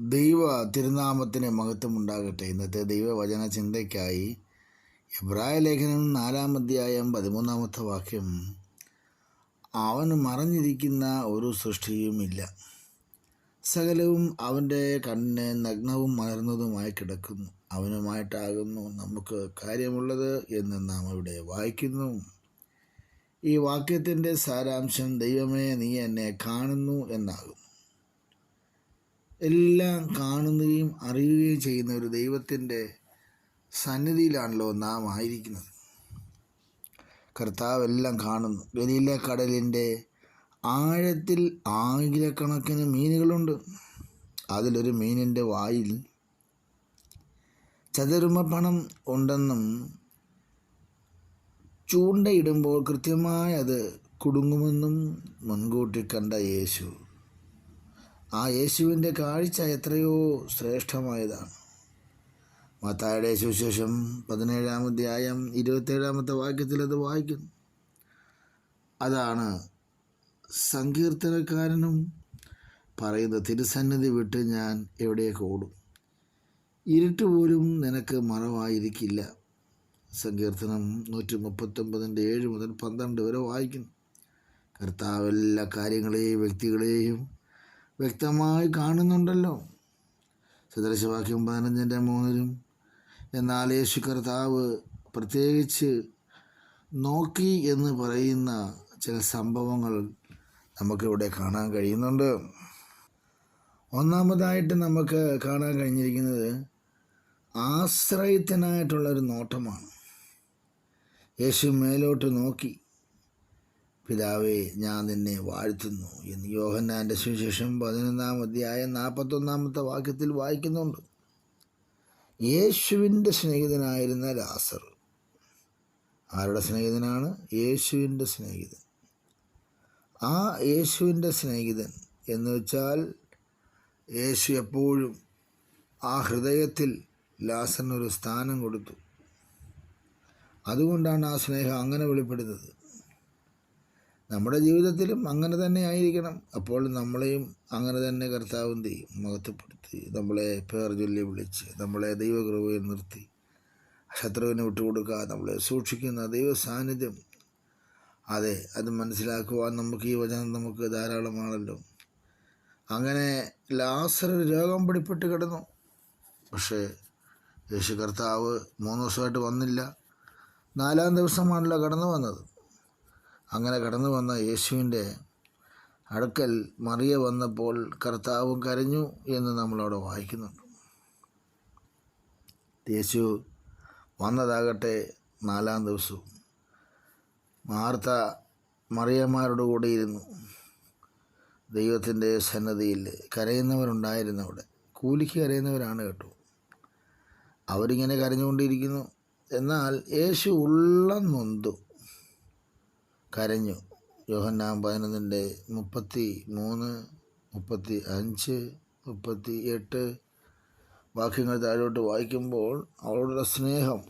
ദൈവ തിരുനാമത്തിന് മഹത്വമുണ്ടാകട്ടെ. ഇന്നത്തെ ദൈവവചന ചിന്തയ്ക്കായി എബ്രായ ലേഖനം നാലാം അധ്യായം പതിമൂന്നാമത്തെ വാക്യം. അവൻ മറഞ്ഞിരിക്കുന്ന ഒരു സൃഷ്ടിയുമില്ല. സകലവും അവന്റെ കണ്ണിന് നഗ്നവും മലർന്നതുമായി കിടക്കുന്നു. അവനുമായിട്ടാകുന്നു നമുക്ക് കാര്യമുള്ളത് എന്ന് നാം ഇവിടെ വായിക്കുന്നു. ഈ വാക്യത്തിന്റെ സാരാംശം ദൈവമേ നീ എന്നെ കാണുന്നു എന്നാകും. എല്ലാം കാണുകയും അറിയുകയും ചെയ്യുന്ന ഒരു ദൈവത്തിന്റെ സന്നിധിയിലാണല്ലോ നാം ആയിരിക്കുന്നത്. കർത്താവ് എല്ലാം കാണുന്നു. വലിയ കടലിന്റെ ആഴത്തിൽ ആയിരക്കണക്കിന് മീനുകളുണ്ട്. അതിലൊരു മീനിന്റെ വായിൽ ചതുർമ പണം ഉണ്ടെന്നും ചൂണ്ടയിടുമ്പോൾ കൃത്യമായി അത് കുടുങ്ങുമെന്നും മുൻകൂട്ടി കണ്ട യേശു ആ യേശുവിന്റെ കാഴ്ച എത്രയോ ശ്രേഷ്ഠമായതാണ്. മത്തായുടെ സുവിശേഷം പതിനേഴാം അധ്യായം ഇരുപത്തേഴാമത്തെ വാക്യത്തിൽ അത് വായിക്കുന്നു. അതാണ് സങ്കീർത്തനക്കാരനും പറയുന്ന തിരുസന്നിധി വിട്ട് ഞാൻ എവിടെയൊക്കെ ഓടും? ഇരുട്ട് പോലും നിനക്ക് മറവായിരിക്കില്ല. സങ്കീർത്തനം നൂറ്റി മുപ്പത്തൊമ്പതിന്റെ ഏഴ് മുതൽ പന്ത്രണ്ട് വരെ വായിക്കുന്നു. കർത്താവ് എല്ലാ കാര്യങ്ങളെയും വ്യക്തികളെയും വ്യക്തമായി കാണുന്നുണ്ടല്ലോ. സദൃശവാക്യം പതിനഞ്ചിന്റെ മൂന്നിലും എന്നാൽ യേശു കർത്താവ് പ്രത്യേകിച്ച് നോക്കി എന്ന് പറയുന്ന ചില സംഭവങ്ങൾ നമുക്കിവിടെ കാണാൻ കഴിയുന്നുണ്ട്. ഒന്നാമതായിട്ട് നമുക്ക് കാണാൻ കഴിഞ്ഞിരിക്കുന്നത് ആശ്രയത്തിനായിട്ടുള്ളൊരു നോട്ടമാണ്. യേശു മേലോട്ട് നോക്കി പിതാവേ ഞാൻ നിന്നെ വാഴ്ത്തുന്നു എന്ന് യോഹന്നാന്റെ സുവിശേഷം പതിനൊന്നാം അധ്യായം നാൽപ്പത്തൊന്നാമത്തെ വാക്യത്തിൽ വായിക്കുന്നുണ്ട്. യേശുവിന്റെ സ്നേഹിതനായിരുന്ന ലാസർ. ആരുടെ സ്നേഹിതനാണ്? യേശുവിന്റെ സ്നേഹിതൻ. ആ യേശുവിന്റെ സ്നേഹിതൻ എന്ന് വെച്ചാൽ യേശു എപ്പോഴും ആ ഹൃദയത്തിൽ ലാസറിനൊരു സ്ഥാനം കൊടുത്തു. അതുകൊണ്ടാണ് ആ സ്നേഹം അങ്ങനെ വെളിപ്പെടുന്നത്. നമ്മുടെ ജീവിതത്തിലും അങ്ങനെ തന്നെ ആയിരിക്കണം. അപ്പോൾ നമ്മളെയും അങ്ങനെ തന്നെ കർത്താവും ചെയ്യും? മഹത്വപ്പെടുത്തി. നമ്മളെ പേർ ചൊല്ലി വിളിച്ച് നമ്മളെ ദൈവകൃപയിൽ നിർത്തി. ശത്രുവിനെ വിട്ടുകൊടുക്കുക നമ്മളെ സൂക്ഷിക്കുന്ന ദൈവ സാന്നിധ്യം അതെ അത് മനസ്സിലാക്കുവാൻ നമുക്ക് ഈ വചനം നമുക്ക് ധാരാളമാണല്ലോ. അങ്ങനെ ലാസർ രോഗം പിടിപ്പെട്ട് കിടന്നു. പക്ഷേ യേശു കർത്താവ് മൂന്ന് ദിവസമായിട്ട് വന്നില്ല. നാലാം ദിവസമാണല്ലോ കടന്നു വന്നത്. അങ്ങനെ കടന്നു വന്ന യേശുവിന്റെ അടുക്കൽ മറിയ വന്നപ്പോൾ കർത്താവും കരഞ്ഞു എന്ന് നമ്മളവിടെ വായിക്കുന്നുണ്ട്. യേശു വന്നതാകട്ടെ നാലാം ദിവസവും. മാർത്ത മറിയന്മാരുടെ കൂടെ ഇരുന്നു. ദൈവത്തിന്റെ സന്നദ്ധിയിൽ കരയുന്നവരുണ്ടായിരുന്നു അവിടെ. കൂലിക്ക് കരയുന്നവരാണ് കേട്ടോ. അവരിങ്ങനെ കരഞ്ഞുകൊണ്ടിരിക്കുന്നു. എന്നാൽ യേശു ഉള്ളം നൊന്തു. കരഞ്ഞു. യോഹന്നാം പതിനൊന്നിന്റെ മുപ്പത്തി മൂന്ന് മുപ്പത്തി അഞ്ച് മുപ്പത്തി എട്ട് വാക്യങ്ങൾ താഴോട്ട് വായിക്കുമ്പോൾ അവളുടെ സ്നേഹം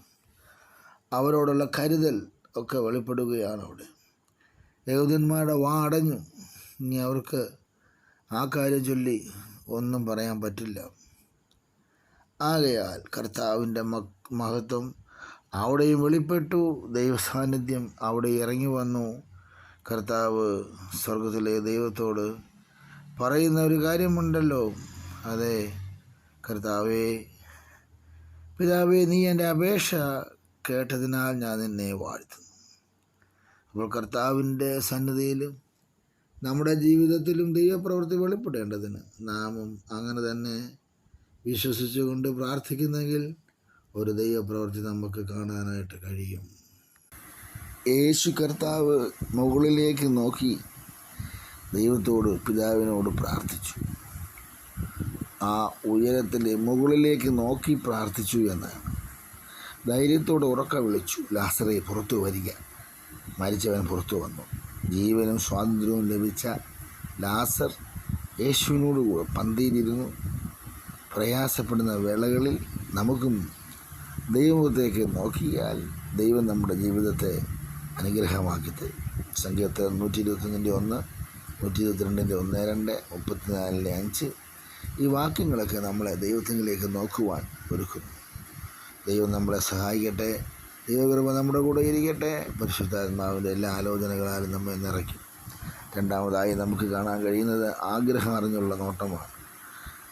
അവരോടുള്ള കരുതൽ ഒക്കെ വെളിപ്പെടുകയാണ് അവിടെ. യഹൂദന്മാരുടെ വാ അടഞ്ഞു. ഇനി അവർക്ക് ആ കാര്യം ചൊല്ലി ഒന്നും പറയാൻ പറ്റില്ല. ആകയാൽ കർത്താവിന്റെ മഹത്വം അവിടെയും വെളിപ്പെട്ടു. ദൈവസാന്നിധ്യം അവിടെ ഇറങ്ങി വന്നു. കർത്താവ് സ്വർഗത്തിലെ ദൈവത്തോട് പറയുന്ന ഒരു കാര്യമുണ്ടല്ലോ. അതെ കർത്താവേ പിതാവേ നീ എന്റെ അപേക്ഷ കേട്ടതിനാൽ ഞാൻ നിന്നെ വാഴ്ത്തുന്നു. അപ്പോൾ കർത്താവിന്റെ സന്നിധിയിലും നമ്മുടെ ജീവിതത്തിലും ദൈവപ്രവൃത്തി വെളിപ്പെടേണ്ടതിന് നാമും അങ്ങനെ തന്നെ വിശ്വസിച്ചുകൊണ്ട് പ്രാർത്ഥിക്കുന്നെങ്കിൽ ഒരു ദൈവപ്രവൃത്തി നമുക്ക് കാണാനായിട്ട് കഴിയും. യേശു കർത്താവ് മുകളിലേക്ക് നോക്കി ദൈവത്തോട് പിതാവിനോട് പ്രാർത്ഥിച്ചു. ആ ഉയരത്തിന്റെ മുകളിലേക്ക് നോക്കി പ്രാർത്ഥിച്ചു എന്നാണ് ധൈര്യത്തോടെ ഉറക്ക വിളിച്ചു. ലാസറെ പുറത്തു വരിക. മരിച്ചവൻ പുറത്തു വന്നു. ജീവനും സ്വാതന്ത്ര്യവും ലഭിച്ച ലാസർ യേശുവിനോട് പന്തിയിലിരുന്നു പ്രയാസപ്പെടുന്ന വേളകളിൽ നമുക്കും ദൈവമുഖത്തേക്ക് നോക്കിയാൽ ദൈവം നമ്മുടെ ജീവിതത്തെ അനുഗ്രഹമാക്കി തരും സംഗീതത്തെ നൂറ്റി ഇരുപത്തൊന്നിന്റെ ഒന്ന് നൂറ്റി ഇരുപത്തിരണ്ടിന്റെ ഒന്ന് രണ്ട് മുപ്പത്തിനാലിന്റെ അഞ്ച്. ഈ വാക്യങ്ങളൊക്കെ നമ്മളെ ദൈവത്തിലേക്ക് നോക്കുവാൻ ഒരുക്കുന്നു. ദൈവം നമ്മളെ സഹായിക്കട്ടെ. ദൈവകൃപ നമ്മുടെ കൂടെ ഇരിക്കട്ടെ. പരിശുദ്ധാത്മാവിന്റെ എല്ലാ ആലോചനകളാലും നമ്മെ നിറയ്ക്കും. രണ്ടാമതായി നമുക്ക് കാണാൻ കഴിയുന്നത് ആഗ്രഹം അറിഞ്ഞുള്ള നോട്ടമാണ്.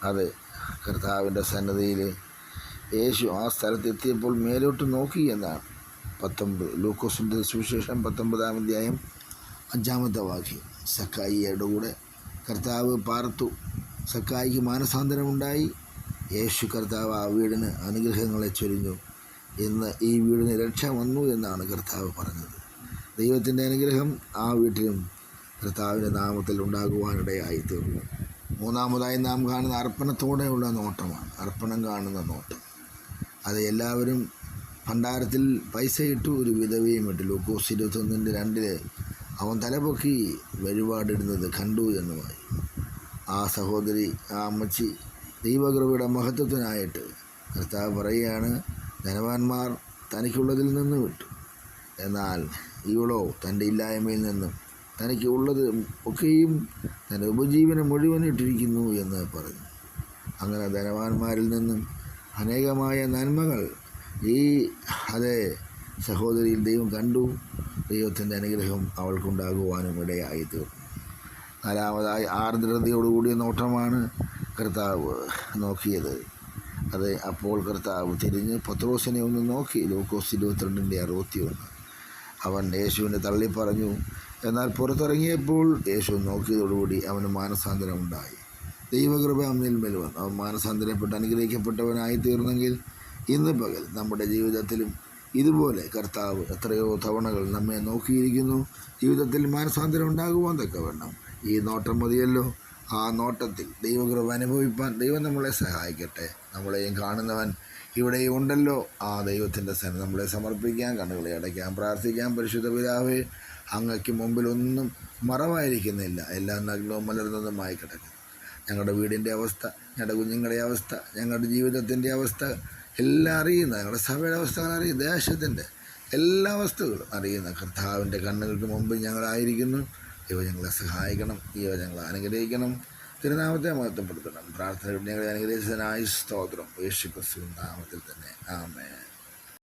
അത് കർത്താവിന്റെ സന്നദ്ധിയിൽ യേശു ആ സ്ഥലത്ത് എത്തിയപ്പോൾ മേലോട്ട് നോക്കി എന്നാണ്. പത്തൊമ്പത് ലൂക്കോസിന്റെ സുവിശേഷം പത്തൊമ്പതാം അധ്യായം അഞ്ചാമത്തെ വാക്യം. സക്കായിയുടെ കൂടെ കർത്താവ് പാർത്തു. സക്കായിക്ക് മാനസാന്തരമുണ്ടായി. യേശു കർത്താവ് ആ വീടിന് അനുഗ്രഹങ്ങളെ ചൊരിഞ്ഞു. എന്ന് ഈ വീടിന് രക്ഷ വന്നു എന്നാണ് കർത്താവ് പറഞ്ഞത്. ദൈവത്തിന്റെ അനുഗ്രഹം ആ വീട്ടിലും കർത്താവിന്റെ നാമത്തിൽ ഉണ്ടാകുവാനിടയായി തീർന്നു മൂന്നാമതായി നാം കാണുന്ന അർപ്പണത്തോടെയുള്ള നോട്ടമാണ്. അർപ്പണം കാണുന്ന നോട്ടം. അത് എല്ലാവരും ഭണ്ഡാരത്തിൽ പൈസ ഇട്ടു ഒരു വിധവയും ഇട്ടു ലൂക്കോസ് ഇരുപത്തൊന്നിന്റെ രണ്ടിൽ അവൻ തലപൊക്കി വഴിപാടിടുന്നത് കണ്ടു എന്നുമായി. ആ സഹോദരി ആ അമ്മച്ചി ദൈവകൃപയുടെ മഹത്വത്തിനായിട്ട് കർത്താവ് പറയുകയാണ് ധനവാന്മാർ തനിക്കുള്ളതിൽ നിന്ന് വിട്ടു. എന്നാൽ ഇവളോ തന്റെ ഇല്ലായ്മയിൽ നിന്നും തനിക്ക് ഉള്ളത് ഒക്കെയും തന്റെ ഉപജീവനം മുഴുവൻ ഇട്ടിരിക്കുന്നു എന്ന് പറഞ്ഞു. അങ്ങനെ ധനവാന്മാരിൽ നിന്നും അനേകമായ നന്മകൾ ഈ അതേ സഹോദരിയിൽ ദൈവം കണ്ടു. ദൈവത്തിന്റെ അനുഗ്രഹം അവൾക്കുണ്ടാകുവാനും ഇടയായി തീർന്നു നാലാമതായി ആർദ്രതയോടുകൂടിയ നോട്ടമാണ് കർത്താവ് നോക്കിയത്. അത് അപ്പോൾ കർത്താവ് തിരിഞ്ഞ് പത്രോസിനെ ഒന്ന് നോക്കി. ലൂക്കോസ് ഇരുപത്തിരണ്ടിന്റെ അറുപത്തി ഒന്ന് അവൻ യേശുവിനെ തള്ളി പറഞ്ഞു എന്നാൽ പുറത്തിറങ്ങിയപ്പോൾ യേശു നോക്കിയതോടുകൂടി അവന് മാനസാന്തരം ഉണ്ടായി ദൈവകൃപ അമ്മയിൽ വന്നു. അവൻ മാനസാന്തരപ്പെട്ട് അനുഗ്രഹിക്കപ്പെട്ടവനായി തീർന്നെങ്കിൽ ഇന്ന് പകൽ നമ്മുടെ ജീവിതത്തിലും ഇതുപോലെ കർത്താവ് എത്രയോ തവണകൾ നമ്മെ നോക്കിയിരിക്കുന്നു. ജീവിതത്തിൽ മാനസാന്തരം ഉണ്ടാകുവാൻ തക്കവണ്ണം. ഈ നോട്ടം മതിയല്ലോ. ആ നോട്ടത്തിൽ ദൈവകൃപ അനുഭവിപ്പാൻ ദൈവം നമ്മളെ സഹായിക്കട്ടെ. നമ്മളെയും കാണുന്നവൻ ഇവിടെയും ഉണ്ടല്ലോ. ആ ദൈവത്തിന്റെ സേന നമ്മളെ സമർപ്പിക്കാൻ കണ്ണുകളെ അടയ്ക്കാൻ പ്രാർത്ഥിക്കാൻ പരിശുദ്ധ പിതാവേ അങ്ങയ്ക്ക് മുമ്പിലൊന്നും മറവായിരിക്കുന്നില്ല. എല്ലാം നഗ്നവും മലർന്നതുമായി കിടക്കുന്നു. ഞങ്ങളുടെ വീടിന്റെ അവസ്ഥ ഞങ്ങളുടെ കുഞ്ഞുങ്ങളുടെ അവസ്ഥ ഞങ്ങളുടെ ജീവിതത്തിന്റെ അവസ്ഥ എല്ലാം അറിയുന്ന ഞങ്ങളുടെ സഭയുടെ അവസ്ഥകൾ അറിയുന്ന ദേശത്തിന്റെ എല്ലാ വസ്തുക്കളും അറിയുന്ന കർത്താവിന്റെ കണ്ണുകൾക്ക് മുമ്പ് ഞങ്ങളായിരിക്കുന്നു. ഇവ ഞങ്ങളെ സഹായിക്കണം ഇവ ഞങ്ങളെ അനുഗ്രഹിക്കണം. തിരുനാമത്തെ മഹത്വപ്പെടുത്തണം. പ്രാർത്ഥന ഞങ്ങളെ അനുഗ്രഹിച്ചതിനായി സ്തോത്രം. യേശു ക്രിസ്തു നാമത്തിൽ തന്നെ. ആമേ